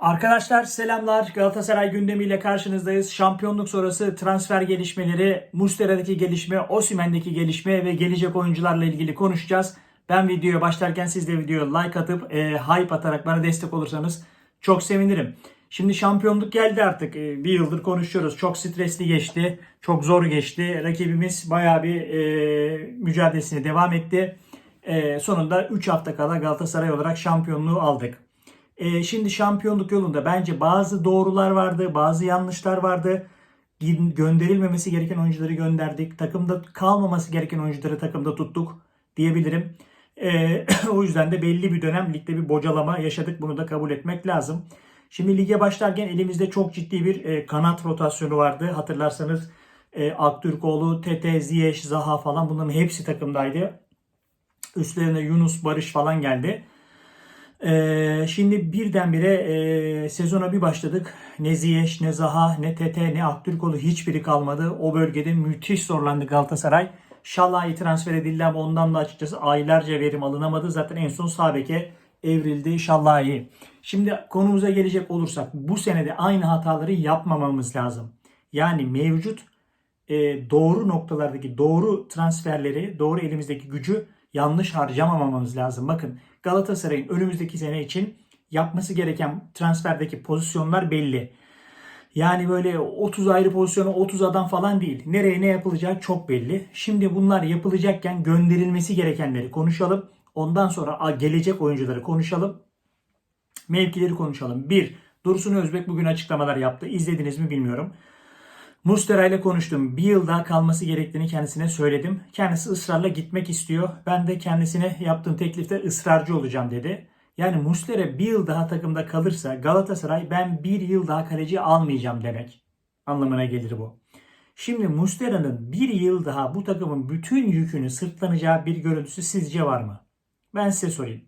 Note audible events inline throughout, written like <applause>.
Arkadaşlar selamlar. Galatasaray gündemiyle karşınızdayız. Şampiyonluk sonrası transfer gelişmeleri, Mustera'daki gelişme, Osimhen'deki gelişme ve gelecek oyuncularla ilgili konuşacağız. Ben videoya başlarken siz de videoya like atıp e, hype atarak bana destek olursanız çok sevinirim. Şimdi şampiyonluk geldi artık. E, bir yıldır konuşuyoruz. Çok stresli geçti. Çok zor geçti. Rakibimiz bayağı bir e, mücadelesine devam etti. E, sonunda 3 hafta kala Galatasaray olarak şampiyonluğu aldık. E, şimdi şampiyonluk yolunda bence bazı doğrular vardı, bazı yanlışlar vardı. Gönderilmemesi gereken oyuncuları gönderdik. Takımda kalmaması gereken oyuncuları takımda tuttuk diyebilirim. E, <clears throat> o yüzden de belli bir dönem ligde bir bocalama yaşadık. Bunu da kabul etmek lazım. Şimdi lige başlarken elimizde çok ciddi bir e, kanat rotasyonu vardı. Hatırlarsanız e, Aktürkoğlu, Tete, Ziyech, Zaha falan bunların hepsi takımdaydı. Üstlerine Yunus, Barış falan geldi. Ee, şimdi birdenbire e, sezona bir başladık. Ne Ziyech, ne Zaha, ne Tete, ne Aktürkoğlu hiçbiri kalmadı. O bölgede müthiş zorlandı Galatasaray. Şalai transfer edildi ama ondan da açıkçası aylarca verim alınamadı. Zaten en son sağ beke evrildi Şalai. Şimdi konumuza gelecek olursak bu senede aynı hataları yapmamamız lazım. Yani mevcut e, doğru noktalardaki doğru transferleri, doğru elimizdeki gücü yanlış harcamamamız lazım. Bakın Galatasaray'ın önümüzdeki sene için yapması gereken transferdeki pozisyonlar belli. Yani böyle 30 ayrı pozisyonu 30 adam falan değil. Nereye ne yapılacağı çok belli. Şimdi bunlar yapılacakken gönderilmesi gerekenleri konuşalım. Ondan sonra gelecek oyuncuları konuşalım. Mevkileri konuşalım. 1. Dursun Özbek bugün açıklamalar yaptı. İzlediniz mi bilmiyorum. Mustera ile konuştum. Bir yıl daha kalması gerektiğini kendisine söyledim. Kendisi ısrarla gitmek istiyor. Ben de kendisine yaptığım teklifte ısrarcı olacağım dedi. Yani Mustera bir yıl daha takımda kalırsa Galatasaray ben bir yıl daha kaleci almayacağım demek anlamına gelir bu. Şimdi Mustera'nın bir yıl daha bu takımın bütün yükünü sırtlanacağı bir görüntüsü sizce var mı? Ben size sorayım.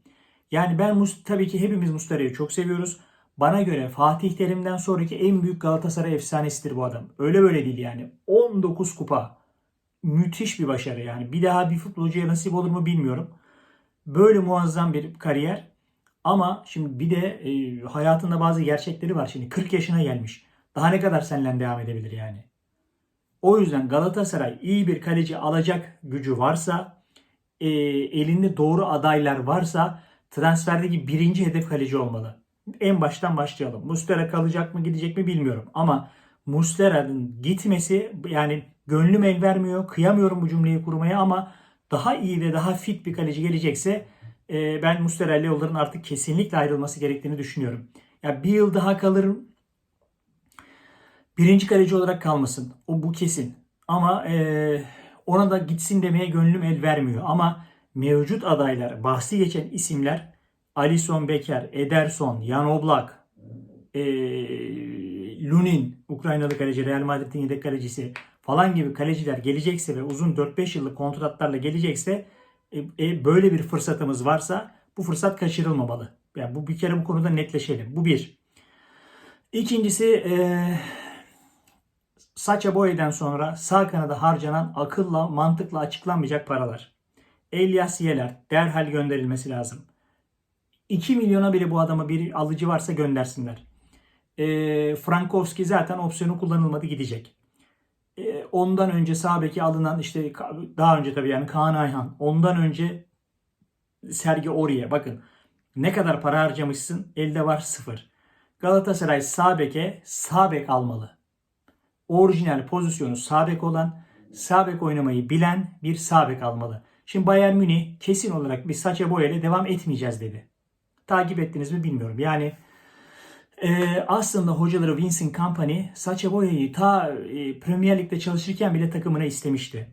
Yani ben tabii ki hepimiz Mustera'yı çok seviyoruz. Bana göre Fatih Terim'den sonraki en büyük Galatasaray efsanesidir bu adam. Öyle böyle değil yani. 19 kupa. Müthiş bir başarı yani. Bir daha bir futbolcuya nasip olur mu bilmiyorum. Böyle muazzam bir kariyer. Ama şimdi bir de e, hayatında bazı gerçekleri var. Şimdi 40 yaşına gelmiş. Daha ne kadar seninle devam edebilir yani. O yüzden Galatasaray iyi bir kaleci alacak gücü varsa, e, elinde doğru adaylar varsa transferdeki birinci hedef kaleci olmalı. En baştan başlayalım. Muslera kalacak mı gidecek mi bilmiyorum. Ama Muslera'nın gitmesi yani gönlüm el vermiyor. Kıyamıyorum bu cümleyi kurmaya ama daha iyi ve daha fit bir kaleci gelecekse e, ben Muslera ile yolların artık kesinlikle ayrılması gerektiğini düşünüyorum. Ya bir yıl daha kalırım birinci kaleci olarak kalmasın. O bu kesin. Ama e, ona da gitsin demeye gönlüm el vermiyor. Ama mevcut adaylar, bahsi geçen isimler Alisson Becker, Ederson, Jan Oblak, e, Lunin, Ukraynalı kaleci, Real Madrid'in yedek kalecisi falan gibi kaleciler gelecekse ve uzun 4-5 yıllık kontratlarla gelecekse e, e, böyle bir fırsatımız varsa bu fırsat kaçırılmamalı. Yani bu bir kere bu konuda netleşelim. Bu bir. İkincisi e, Saça Boy'dan sonra sağ kanada harcanan akılla, mantıkla açıklanmayacak paralar. Elias Yeler derhal gönderilmesi lazım. 2 milyona bile bu adama bir alıcı varsa göndersinler. E, Frankowski zaten opsiyonu kullanılmadı gidecek. E, ondan önce sağ alınan işte daha önce tabii yani Kaan Ayhan. Ondan önce Sergi Oriye. Bakın ne kadar para harcamışsın elde var sıfır. Galatasaray sağ beke sağ bek almalı. Orijinal pozisyonu sağ bek olan, sağ bek oynamayı bilen bir sağ bek almalı. Şimdi Bayern Münih kesin olarak bir saça boyayla devam etmeyeceğiz dedi. Takip ettiniz mi bilmiyorum. Yani e, aslında hocaları Vincent Kompany Sacha Boya'yı ta e, Premier Lig'de çalışırken bile takımına istemişti.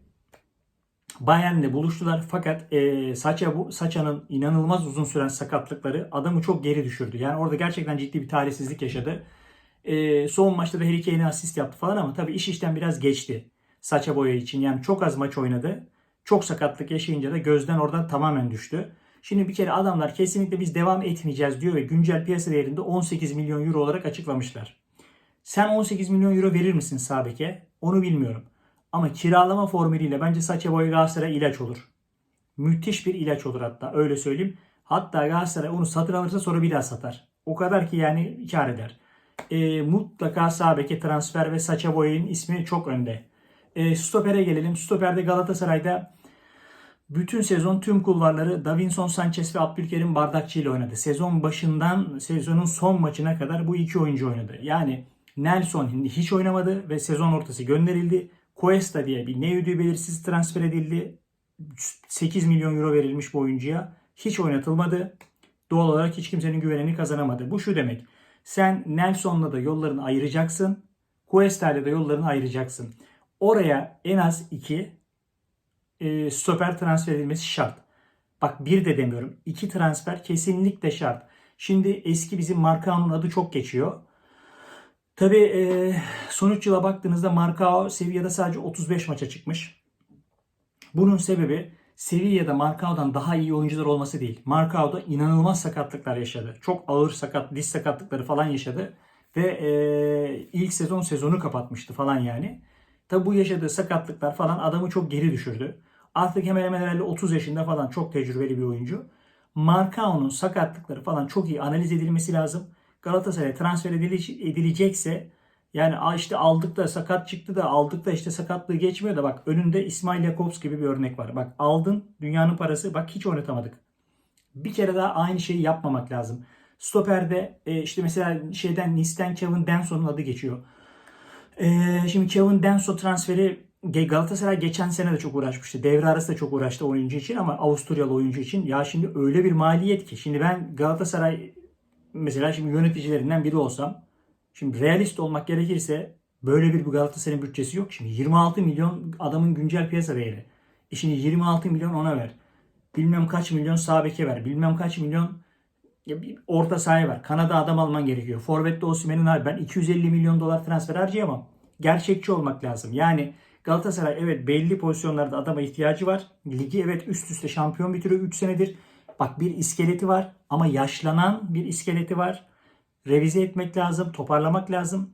Bayern'le buluştular fakat e, Sacha bu Sacha'nın inanılmaz uzun süren sakatlıkları adamı çok geri düşürdü. Yani orada gerçekten ciddi bir talihsizlik yaşadı. E, son maçta da Harry Kane'e asist yaptı falan ama tabii iş işten biraz geçti. Saça Boya için yani çok az maç oynadı. Çok sakatlık yaşayınca da gözden oradan tamamen düştü. Şimdi bir kere adamlar kesinlikle biz devam etmeyeceğiz diyor ve güncel piyasa değerinde 18 milyon euro olarak açıklamışlar. Sen 18 milyon euro verir misin Sabek'e? Onu bilmiyorum. Ama kiralama formülüyle bence Saça Boy Galatasaray ilaç olur. Müthiş bir ilaç olur hatta öyle söyleyeyim. Hatta Galatasaray onu satın alırsa sonra bir daha satar. O kadar ki yani kar eder. E, mutlaka sağ beke transfer ve Saça Boy'un ismi çok önde. E, stopere gelelim. Stoperde Galatasaray'da bütün sezon tüm kulvarları Davinson Sanchez ve Abdülkerim Bardakçı ile oynadı. Sezon başından sezonun son maçına kadar bu iki oyuncu oynadı. Yani Nelson hiç oynamadı ve sezon ortası gönderildi. Cuesta diye bir ne ödüğü belirsiz transfer edildi. 8 milyon euro verilmiş bu oyuncuya. Hiç oynatılmadı. Doğal olarak hiç kimsenin güvenini kazanamadı. Bu şu demek. Sen Nelson'la da yollarını ayıracaksın. Cuesta ile de yollarını ayıracaksın. Oraya en az 2 e, stoper transfer edilmesi şart. Bak bir de demiyorum. iki transfer kesinlikle şart. Şimdi eski bizim Markao'nun adı çok geçiyor. Tabi e, sonuç yıla baktığınızda Markao Sevilla'da sadece 35 maça çıkmış. Bunun sebebi Sevilla'da Markao'dan daha iyi oyuncular olması değil. Markao'da inanılmaz sakatlıklar yaşadı. Çok ağır sakat, diz sakatlıkları falan yaşadı. Ve e, ilk sezon sezonu kapatmıştı falan yani. Tabi bu yaşadığı sakatlıklar falan adamı çok geri düşürdü. Artık hemen hemen herhalde 30 yaşında falan çok tecrübeli bir oyuncu. Markao'nun sakatlıkları falan çok iyi analiz edilmesi lazım. Galatasaray'a transfer edilecekse yani işte aldık da sakat çıktı da aldık da işte sakatlığı geçmiyor da bak önünde İsmail Jakobs gibi bir örnek var. Bak aldın dünyanın parası bak hiç oynatamadık. Bir kere daha aynı şeyi yapmamak lazım. Stoper'de e, işte mesela şeyden Nice'den Kevin Denson'un adı geçiyor. E, şimdi Kevin Denso transferi Galatasaray geçen sene de çok uğraşmıştı. Devre arası da çok uğraştı oyuncu için ama Avusturyalı oyuncu için. Ya şimdi öyle bir maliyet ki. Şimdi ben Galatasaray mesela şimdi yöneticilerinden biri olsam şimdi realist olmak gerekirse böyle bir Galatasaray'ın bütçesi yok. Şimdi 26 milyon adamın güncel piyasa değeri. E şimdi 26 milyon ona ver. Bilmem kaç milyon sağ beke ver. Bilmem kaç milyon bir orta sahaya ver. Kanada adam alman gerekiyor. Forvet'te Osimhen'in abi ben 250 milyon dolar transfer harcayamam. Gerçekçi olmak lazım. Yani Galatasaray evet belli pozisyonlarda adama ihtiyacı var. Ligi evet üst üste şampiyon bitiriyor 3 senedir. Bak bir iskeleti var ama yaşlanan bir iskeleti var. Revize etmek lazım, toparlamak lazım.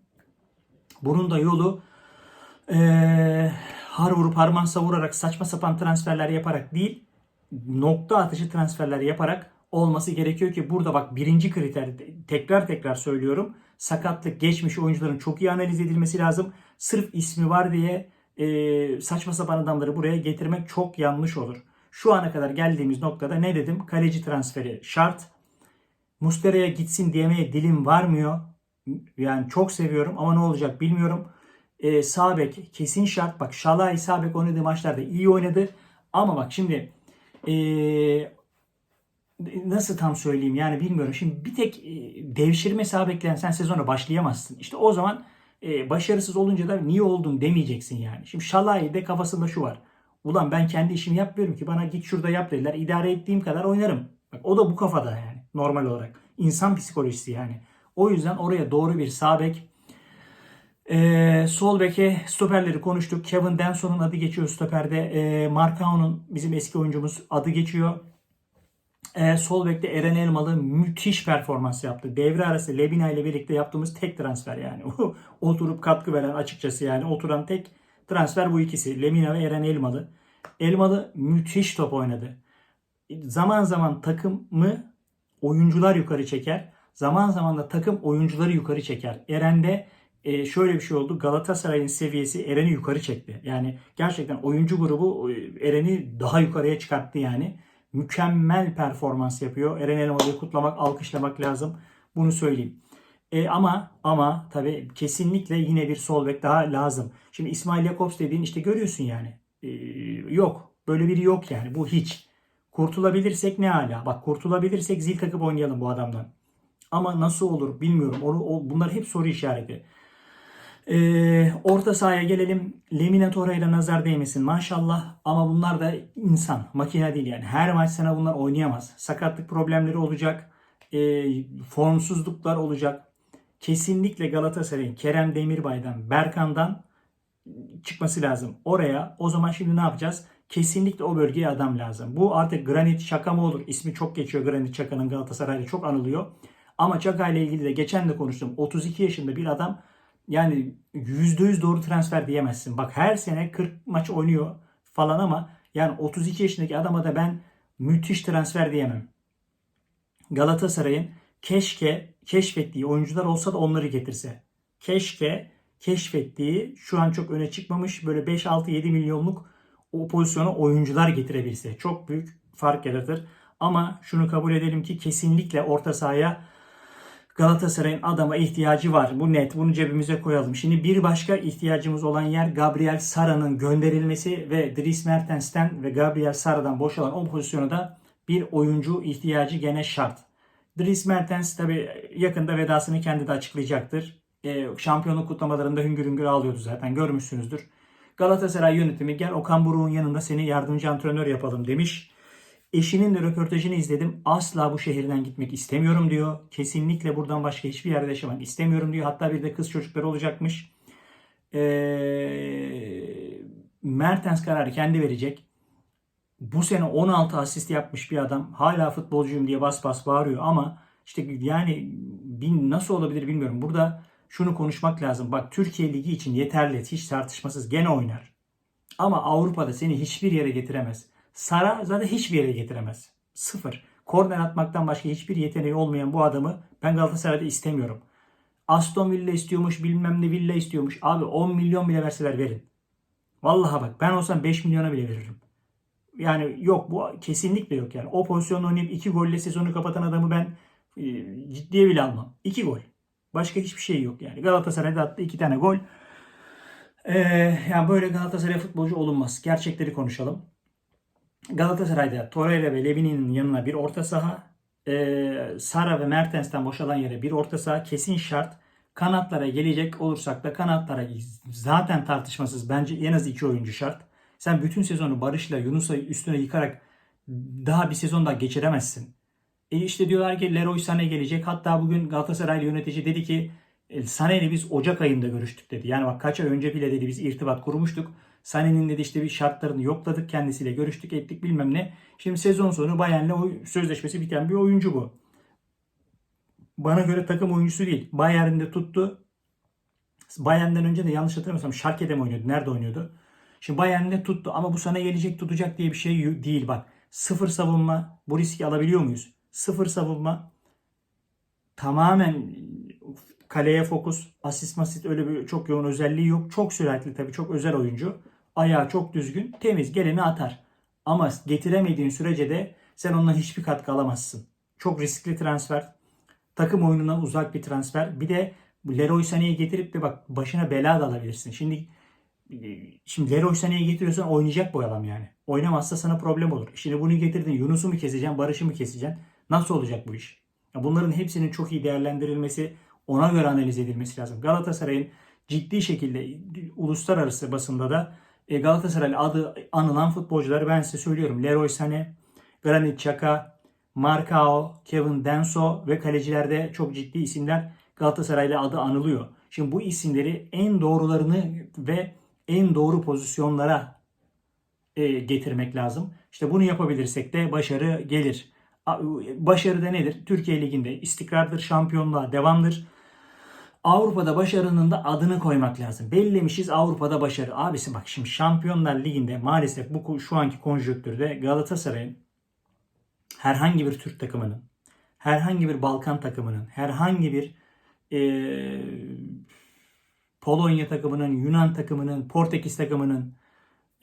Bunun da yolu ee, har vurup harman savurarak saçma sapan transferler yaparak değil nokta atışı transferler yaparak olması gerekiyor ki burada bak birinci kriter tekrar tekrar söylüyorum sakatlık geçmiş oyuncuların çok iyi analiz edilmesi lazım. Sırf ismi var diye e, saçma sapan adamları buraya getirmek çok yanlış olur. Şu ana kadar geldiğimiz noktada ne dedim? Kaleci transferi şart. Mustera'ya gitsin diyemeye dilim varmıyor. Yani çok seviyorum ama ne olacak bilmiyorum. E, sağ bek kesin şart. Bak Şalay sağ bek oynadığı maçlarda iyi oynadı. Ama bak şimdi e, nasıl tam söyleyeyim yani bilmiyorum. Şimdi bir tek e, devşirme sağ bekleyen sen sezona başlayamazsın. İşte o zaman e, başarısız olunca da niye oldun demeyeceksin yani. Şimdi Şalay'de kafasında şu var. Ulan ben kendi işimi yapmıyorum ki bana git şurada yap dediler. İdare ettiğim kadar oynarım. Bak, o da bu kafada yani normal olarak. İnsan psikolojisi yani. O yüzden oraya doğru bir sağ bek ee, sol beke stoperleri konuştuk. Kevin Denson'un adı geçiyor stoperde. Ee, Markao'nun bizim eski oyuncumuz adı geçiyor. Ee, sol bekte Eren Elmalı müthiş performans yaptı. Devre arası Lebina ile birlikte yaptığımız tek transfer yani. <laughs> Oturup katkı veren açıkçası yani oturan tek transfer bu ikisi. Lemina ve Eren Elmalı. Elmalı müthiş top oynadı. Zaman zaman takımı oyuncular yukarı çeker. Zaman zaman da takım oyuncuları yukarı çeker. Eren'de e, şöyle bir şey oldu. Galatasaray'ın seviyesi Eren'i yukarı çekti. Yani gerçekten oyuncu grubu e, Eren'i daha yukarıya çıkarttı yani mükemmel performans yapıyor. Eren Elmalı'yı kutlamak, alkışlamak lazım. Bunu söyleyeyim. E, ama ama tabii kesinlikle yine bir sol bek daha lazım. Şimdi İsmail Jakobs dediğin işte görüyorsun yani. E, yok. Böyle biri yok yani. Bu hiç. Kurtulabilirsek ne hala. Bak kurtulabilirsek zil takıp oynayalım bu adamdan. Ama nasıl olur bilmiyorum. Onu, o, bunlar hep soru işareti. Ee, orta sahaya gelelim. Lemine Torreira nazar değmesin maşallah. Ama bunlar da insan. Makine değil yani. Her maç sana bunlar oynayamaz. Sakatlık problemleri olacak. E, formsuzluklar olacak. Kesinlikle Galatasaray'ın Kerem Demirbay'dan, Berkan'dan çıkması lazım. Oraya o zaman şimdi ne yapacağız? Kesinlikle o bölgeye adam lazım. Bu artık Granit Çaka mı olur? İsmi çok geçiyor Granit Çaka'nın Galatasaray'da çok anılıyor. Ama Çaka ile ilgili de geçen de konuştum. 32 yaşında bir adam yani %100 doğru transfer diyemezsin. Bak her sene 40 maç oynuyor falan ama yani 32 yaşındaki adama da ben müthiş transfer diyemem. Galatasaray'ın keşke keşfettiği oyuncular olsa da onları getirse. Keşke keşfettiği şu an çok öne çıkmamış böyle 5-6-7 milyonluk o pozisyona oyuncular getirebilse. Çok büyük fark yaratır. Ama şunu kabul edelim ki kesinlikle orta sahaya Galatasaray'ın adama ihtiyacı var. Bu net. Bunu cebimize koyalım. Şimdi bir başka ihtiyacımız olan yer Gabriel Sara'nın gönderilmesi ve Dries Mertens'ten ve Gabriel Sara'dan boşalan o pozisyona da bir oyuncu ihtiyacı gene şart. Dries Mertens tabi yakında vedasını kendi de açıklayacaktır. Ee, şampiyonluk kutlamalarında hüngür hüngür ağlıyordu zaten görmüşsünüzdür. Galatasaray yönetimi gel Okan Buruk'un yanında seni yardımcı antrenör yapalım demiş. Eşinin de röportajını izledim. Asla bu şehirden gitmek istemiyorum diyor. Kesinlikle buradan başka hiçbir yerde yaşamak istemiyorum diyor. Hatta bir de kız çocukları olacakmış. Ee, Mertens kararı kendi verecek. Bu sene 16 asist yapmış bir adam. Hala futbolcuyum diye bas bas bağırıyor ama işte yani bin nasıl olabilir bilmiyorum. Burada şunu konuşmak lazım. Bak Türkiye Ligi için yeterli. Hiç tartışmasız gene oynar. Ama Avrupa'da seni hiçbir yere getiremez. Sara zaten hiçbir yere getiremez. Sıfır. Korner atmaktan başka hiçbir yeteneği olmayan bu adamı ben Galatasaray'da istemiyorum. Aston Villa istiyormuş bilmem ne Villa istiyormuş. Abi 10 milyon bile verseler verin. Vallahi bak ben olsam 5 milyona bile veririm. Yani yok bu kesinlikle yok yani. O pozisyonda oynayıp 2 golle sezonu kapatan adamı ben e, ciddiye bile almam. 2 gol. Başka hiçbir şey yok yani. Galatasaray'da attı 2 tane gol. Ee, yani böyle Galatasaray futbolcu olunmaz. Gerçekleri konuşalım. Galatasaray'da Torreira ve Levini'nin yanına bir orta saha, e, Sara ve Mertens'ten boşalan yere bir orta saha kesin şart. Kanatlara gelecek olursak da kanatlara zaten tartışmasız bence en az iki oyuncu şart. Sen bütün sezonu Barış'la Yunus'a üstüne yıkarak daha bir sezon daha geçiremezsin. E işte diyorlar ki Leroy Sané gelecek. Hatta bugün Galatasaraylı yönetici dedi ki e, Sané'yle biz Ocak ayında görüştük dedi. Yani bak kaç ay önce bile dedi biz irtibat kurmuştuk. Sané'nin dedi işte bir şartlarını yokladık kendisiyle görüştük ettik bilmem ne. Şimdi sezon sonu Bayern'le sözleşmesi biten bir oyuncu bu. Bana göre takım oyuncusu değil. Bayern'de tuttu. Bayern'den önce de yanlış hatırlamıyorsam Schalke'de mi oynuyordu? Nerede oynuyordu? Şimdi Bayern'de tuttu ama bu sana gelecek tutacak diye bir şey değil bak. Sıfır savunma. Bu riski alabiliyor muyuz? Sıfır savunma. Tamamen kaleye fokus. Asist masit öyle bir çok yoğun özelliği yok. Çok süratli tabii çok özel oyuncu. Ayağı çok düzgün. Temiz geleni atar. Ama getiremediğin sürece de sen ondan hiçbir katkı alamazsın. Çok riskli transfer. Takım oyununa uzak bir transfer. Bir de Leroy Sané'yi getirip de bak başına bela da alabilirsin. Şimdi şimdi Leroy Sané'yi getiriyorsan oynayacak bu adam yani. Oynamazsa sana problem olur. Şimdi bunu getirdin Yunus'u mu keseceksin, Barış'ı mı keseceksin? Nasıl olacak bu iş? Bunların hepsinin çok iyi değerlendirilmesi, ona göre analiz edilmesi lazım. Galatasaray'ın ciddi şekilde uluslararası basında da e, Galatasaray'ın adı anılan futbolcuları ben size söylüyorum. Leroy Sané, Granit Xhaka, Marcao, Kevin Denso ve kalecilerde çok ciddi isimler Galatasaray'la adı anılıyor. Şimdi bu isimleri en doğrularını ve en doğru pozisyonlara e, getirmek lazım. İşte bunu yapabilirsek de başarı gelir. Başarı da nedir? Türkiye Ligi'nde istikrardır, şampiyonluğa devamdır. Avrupa'da başarının da adını koymak lazım. Bellemişiz Avrupa'da başarı. Abisi bak şimdi Şampiyonlar Ligi'nde maalesef bu şu anki konjonktürde Galatasaray'ın herhangi bir Türk takımının, herhangi bir Balkan takımının, herhangi bir e, Polonya takımının, Yunan takımının, Portekiz takımının,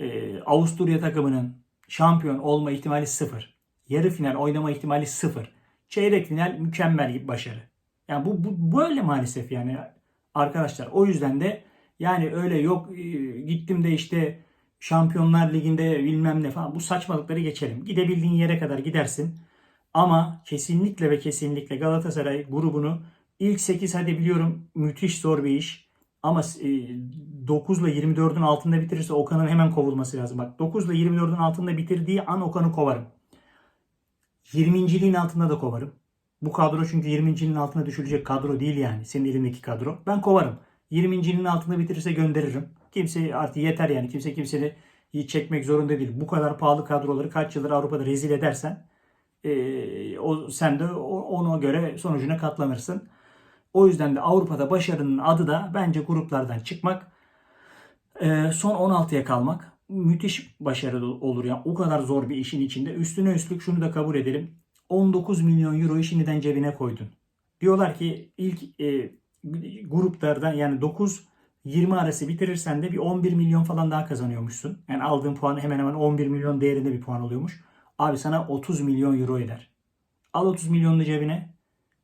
e, Avusturya takımının şampiyon olma ihtimali sıfır. Yarı final oynama ihtimali sıfır. Çeyrek final mükemmel bir başarı. Yani bu, bu böyle maalesef yani arkadaşlar. O yüzden de yani öyle yok e, gittim de işte Şampiyonlar Ligi'nde bilmem ne falan bu saçmalıkları geçelim. Gidebildiğin yere kadar gidersin. Ama kesinlikle ve kesinlikle Galatasaray grubunu ilk 8 hadi biliyorum müthiş zor bir iş. Ama 9 ile 24'ün altında bitirirse Okan'ın hemen kovulması lazım. Bak 9 ile 24'ün altında bitirdiği an Okan'ı kovarım. 20.liğin altında da kovarım. Bu kadro çünkü 20.nin altına düşülecek kadro değil yani. Senin elindeki kadro. Ben kovarım. 20.nin altında bitirirse gönderirim. Kimse artık yeter yani. Kimse kimseni çekmek zorunda değil. Bu kadar pahalı kadroları kaç yıldır Avrupa'da rezil edersen e, o, sen de ona göre sonucuna katlanırsın. O yüzden de Avrupa'da başarının adı da bence gruplardan çıkmak, e, son 16'ya kalmak müthiş başarı olur. Yani o kadar zor bir işin içinde. Üstüne üstlük şunu da kabul edelim. 19 milyon euroyu şimdiden cebine koydun. Diyorlar ki ilk e, gruplardan yani 9-20 arası bitirirsen de bir 11 milyon falan daha kazanıyormuşsun. Yani aldığın puan hemen hemen 11 milyon değerinde bir puan oluyormuş. Abi sana 30 milyon euro eder. Al 30 milyonunu cebine.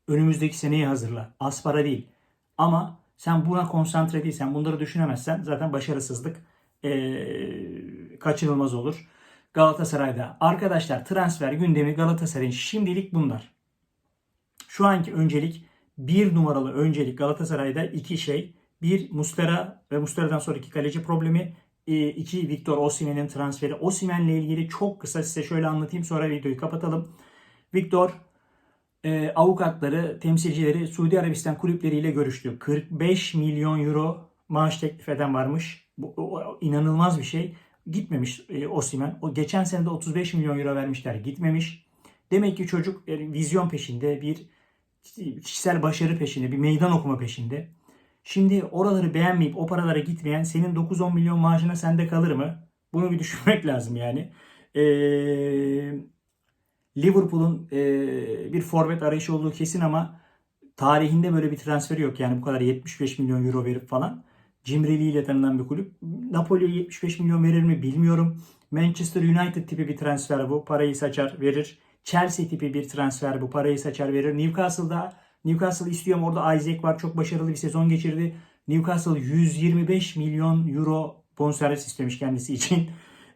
Önümüzdeki seneyi hazırla. Az para değil. Ama sen buna konsantre değilsen, bunları düşünemezsen zaten başarısızlık eee, kaçınılmaz olur. Galatasaray'da. Arkadaşlar transfer gündemi Galatasaray'ın şimdilik bunlar. Şu anki öncelik bir numaralı öncelik Galatasaray'da iki şey. Bir Mustera ve Mustera'dan sonraki kaleci problemi. E, iki Victor Osimhen'in transferi. Osimhen'le ilgili çok kısa size şöyle anlatayım sonra videoyu kapatalım. Victor e, avukatları, temsilcileri Suudi Arabistan kulüpleriyle görüştü. 45 milyon euro maaş teklif eden varmış. Bu o- inanılmaz bir şey. Gitmemiş e, Osimhen. O geçen sene de 35 milyon euro vermişler. Gitmemiş. Demek ki çocuk e, vizyon peşinde, bir kişisel başarı peşinde, bir meydan okuma peşinde. Şimdi oraları beğenmeyip o paralara gitmeyen senin 9-10 milyon maaşına sende kalır mı? Bunu bir <laughs> düşünmek lazım yani. Eee Liverpool'un e, bir forvet arayışı olduğu kesin ama tarihinde böyle bir transferi yok. Yani bu kadar 75 milyon euro verip falan. Cimriliğiyle tanınan bir kulüp. Napoli'ye 75 milyon verir mi bilmiyorum. Manchester United tipi bir transfer bu. Parayı saçar verir. Chelsea tipi bir transfer bu. Parayı saçar verir. Newcastle'da Newcastle istiyorum. Orada Isaac var. Çok başarılı bir sezon geçirdi. Newcastle 125 milyon euro bonservis istemiş kendisi için.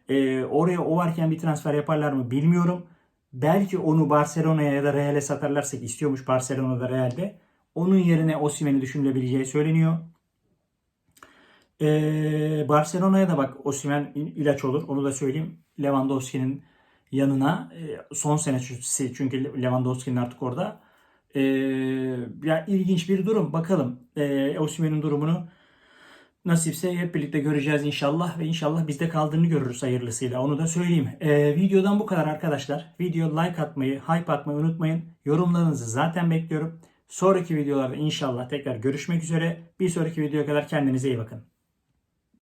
E, oraya o varken bir transfer yaparlar mı bilmiyorum. Belki onu Barcelona'ya ya da Real'e satarlarsa ki istiyormuş Barcelona'da Real'de. Onun yerine Osimhen'i düşünülebileceği söyleniyor. Ee, Barcelona'ya da bak Osimhen ilaç olur. Onu da söyleyeyim. Lewandowski'nin yanına e, son senesi çünkü Lewandowski'nin artık orada. Ee, ya ilginç bir durum. Bakalım ee, Osimhen'in durumunu nasipse hep birlikte göreceğiz inşallah ve inşallah bizde kaldığını görürüz hayırlısıyla. Onu da söyleyeyim. Ee, videodan bu kadar arkadaşlar. Video like atmayı, hype atmayı unutmayın. Yorumlarınızı zaten bekliyorum. Sonraki videolarda inşallah tekrar görüşmek üzere. Bir sonraki videoya kadar kendinize iyi bakın.